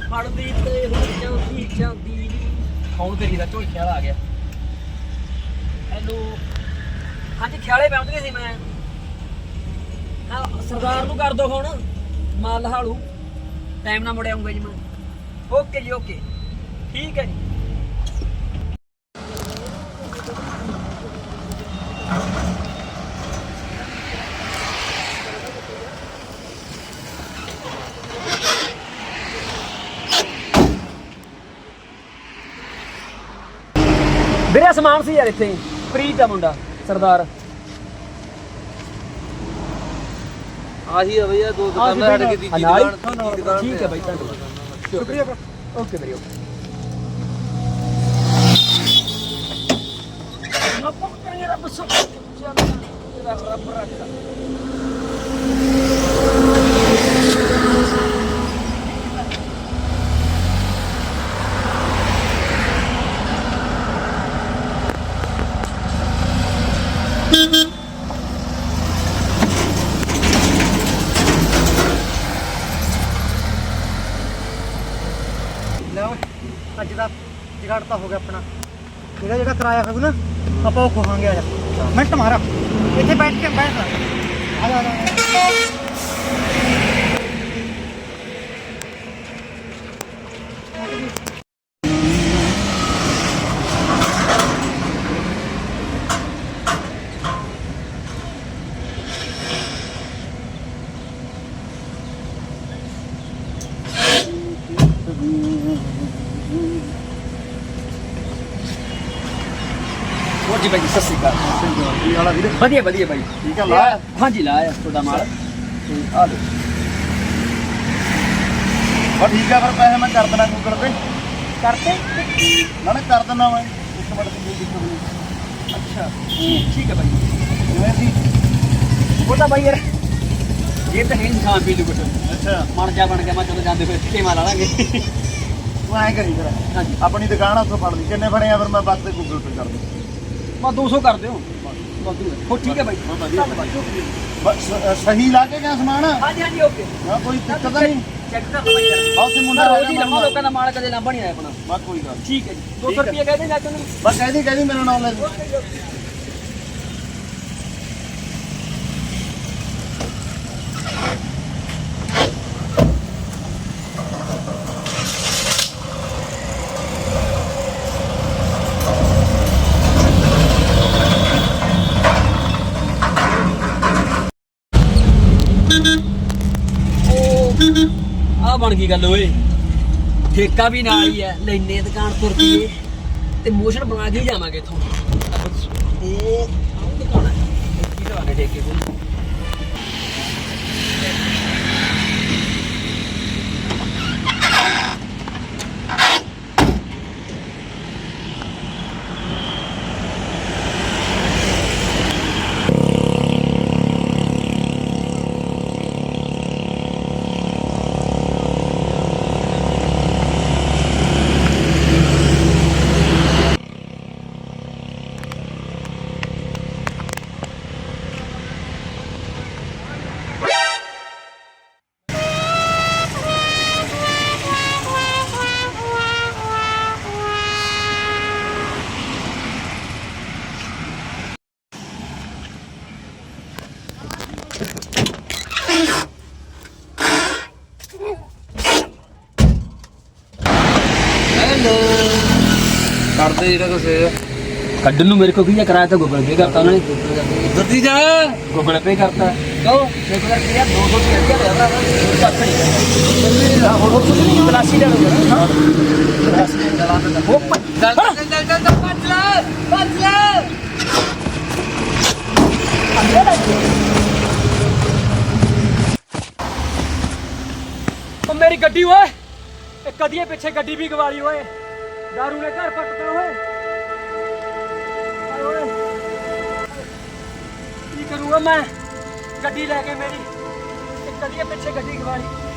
ਫੜਦੀ ਤੇ ਹੋ ਜਾਂਦੀ ਜਾਂਦੀ। ਫੋਨ ਦਾ ਆ ਗਿਆ? ਹੈਲੋ। ਹਾਂਜੀ ਖਿਆਲੇ ਪਹੁੰਚ ਸੀ ਮੈਂ। ਹਾਂ ਸਰਦਾਰ ਨੂੰ ਕਰ ਦੋ ਫੋਨ। ਮਾਲ ਹਾਲੂ। ਟਾਈਮ ਨਾਲ ਮੁੜ ਆਉਂਗਾ ਜੀ ਮੈਂ। ਓਕੇ ਜੀ ਓਕੇ। ਠੀਕ ਹੈ ਜੀ। ਵੀਰੇ ਸਮਾਨ ਸੀ ਯਾਰ ਇੱਥੇ ਪ੍ਰੀਤ ਦਾ ਮੁੰਡਾ ਸਰਦਾਰ। ਆਹੀ ਆ ਭਈਆ ਦੋ ਦੁਕਾਨਾਂ ਛੱਡ ਕੇ ਭਈਆ। ਦੁਕਾਨ ਤੀਜੀ ਦੁਕਾਨ ਠੀਕ ਹੈ ਬਾਈ ਧੰਨਵਾਦ। ਸ਼ੁਕਰੀਆ ਓਕੇ ਵੀਰੇ ਓਕੇ। ਆਪਾਂ ਕਰਾਂਗੇ ਰੱਬ ਸੋ ਰੱਬ ਰੱਖਦਾ ਲੈ ਓਏ ਅੱਜ ਦਾ ਜਗਾੜ ਤਾਂ ਹੋ ਗਿਆ ਆਪਣਾ। ਇਹਦਾ ਜਿਹੜਾ ਕਿਰਾਇਆ ਹੋਊ ਨਾ, ਆਪਾਂ ਉਹ ਖੋਹਾਂਗੇ ਆ ਜਾ। ਮਿੰਟ ਮਾਰਾ। ਇੱਥੇ ਬੈਠ ਕੇ ਬੈਠ। ਆ ਜਾ ਆ ਜਾ। ਹੋਰ ਜੀ ਬਾਈ ਸਤਿ ਸ਼੍ਰੀ ਅਕਾਲ। ਵਾਲਾ ਵੀਰੇ ਵਧੀਆ ਵਧੀਆ ਬਾਈ ਠੀਕ ਆ ਲਾ ਹਾਂਜੀ ਲਾਇਆ ਤੁਹਾਡਾ ਮਾਲ। ਤੇ ਆ ਲਓ। ਬਾ ਠੀਕ ਆ ਫਿਰ ਪੈਸੇ ਮੈਂ ਕਰ ਦੇਣਾ ਗੂਗਲ ਤੇ ਕਰਤੇ ਨਾਲੇ ਕਰ ਦਿੰਦਾ ਮੈਂ। ਇੱਕ ਮਿੰਟ ਦੀ ਦਿੱਕਤ ਨਹੀਂ ਅੱਛਾ ਠੀਕ ਹੈ ਬਾਈ ਜਿਵੇਂ ਸੀ? ਉਹ ਤਾਂ ਬਾਈ ਯਾਰ ਇਹ ਤਾਂ ਹੈ ਖਾਣ ਨੂੰ। ਕੁਛ ਅੱਛਾ। ਮਨ ਜਾ ਬਣ ਗਿਆ ਮੈਂ ਚਲੋ ਜਾਂਦੇ ਹੋਏ ਟੇਮਾ ਲਾ ਲਾਂਗੇ। ਤੂੰ ਐਂ ਕਰੀ ਫਿਰ। ਹਾਂਜੀ। ਆਪਣੀ ਦੁਕਾਨ ਉੱਥੋਂ ਫੜ ਲਈ। ਕਿੰਨੇ ਫੜੇ ਆ ਫਿਰ ਮੈਂ ਬੱਸ ਤੇ ਗੂਗਲ ਪੇ ਕਰ ਦੂੰ। ਬਸ 200 ਕਰ ਦਿਓ। ਵਾਧੂ ਹੈ। ਹੋ ਠੀਕ ਹੈ ਬਾਈ। ਬਹੁਤ ਵਧੀਆ। ਧੰਨਵਾਦ, ਸ਼ੁਕਰੀਆ। ਬਸ ਅ, ਸਹੀ ਲਾ ਕੇ ਗਿਆ ਸਮਾਨ? ਹਾਂਜੀ ਹਾਂਜੀ ਓਕੇ। ਹਾਂ ਕੋਈ ਦਿੱਕਤ ਤਾਂ ਨਹੀਂ? ਚੈੱਕ ਲਓ ਬਾਈ ਯਾਰ ਆ ਉੱਥੇ ਮੁੰਡਾ ਮੁੰਡਾ ਰਹਿ ਰੋਜੀ ਗਿਆ ਲੰਮਾ ਲੋਕਾਂ ਦਾ ਮਾਲ ਕਦੇ ਲਾਂਭਾ ਨਹੀਂ ਆਇਆ ਆਪਣਾ। ਬਸ ਕੋਈ ਗੱਲ ਨੀ। ਠੀਕ ਹੈ ਜੀ। ਠੀਕ 200 ਹੈ। ਰੁਪਏ ਕਹਿੰਦੇ ਨਾ ਤੈਨੂੰ ਬਸ ਕਹਿਦੀ ਕਹਿਦੀ ਮੇਰਾ ਨਾਮ ਲੈ ਆ ਬਣ ਗਈ ਗੱਲ ਓਏ। ਠੇਕਾ ਵੀ ਨਾਲ ਹੀ ਹੈ ਲੈਨੇ ਦੁਕਾਨ ਤੁਰ ਪਈਏ ਤੇ ਮੋਸ਼ਨ ਬਣਾ ਕੇ ਹੀ ਜਾਵਾਂਗੇ ਇਥੋਂ। ਇਹ ਆਹ ਦੁਕਾਨ ਹੈ। ਕੀ ਲਵਾਂਗੇ ਠੇਕੇ ਕੋਲ ਕਰਦੇ ਜਿਹੜਾ ਕੁਛ ਹੈ। ਕੱਢਣ ਨੂੰ ਮੇਰੇ ਕੋ ਕੀ ਕਰਾਇਆ ਤਾਂ ਗੂਗਲ ਪੇ ਕਰਤਾ ਉਹਨਾਂ ਨੇ। ਦਿੱਤੀ ਜਾ। ਗੂਗਲ ਪੇ ਕਰਤਾ। ਕਹੋ ਮੇਰੇ ਕੋਲ ਕਿਹਾ 200 ਰੁਪਏ ਕਿਹਾ ਹੋਇਆ ਭਰਾ ਕੱਖ ਨਹੀਂ ਹਾਂ ਹੋਰ ਕੁਝ ਨਹੀਂ ਤਲਾਸ਼ੀ ਲੈ ਲਓ ਹਾਂ। ਤਲਾਸ਼ੀ ਲੈ ਚਲਾ ਦਿੰਦਾ ਹੋ ਚੱਲ ਚੱਲ ਚੱਲ ਭੱਜ ਲੈ ਭੱਜ ਲੈ। ਉਹ ਮੇਰੀ ਗੱਡੀ ਓਏ। ਇਹ ਕਦੀਏ ਪਿੱਛੇ ਗੱਡੀ ਵੀ ਗਵਾਲੀ ਓਏ। ਦਾਰੂ ਨੇ ਘਰ ਪੱਟਦਾ ਓਏ ਹਾਏ ਓਏ ਕੀ ਕਰੂੰਗਾ ਮੈਂ ਗੱਡੀ ਲੈ ਕੇ ਮੇਰੀ ਇਹ ਕਦੀਏ ਪਿੱਛੇ ਗੱਡੀ ਗਵਾਲੀ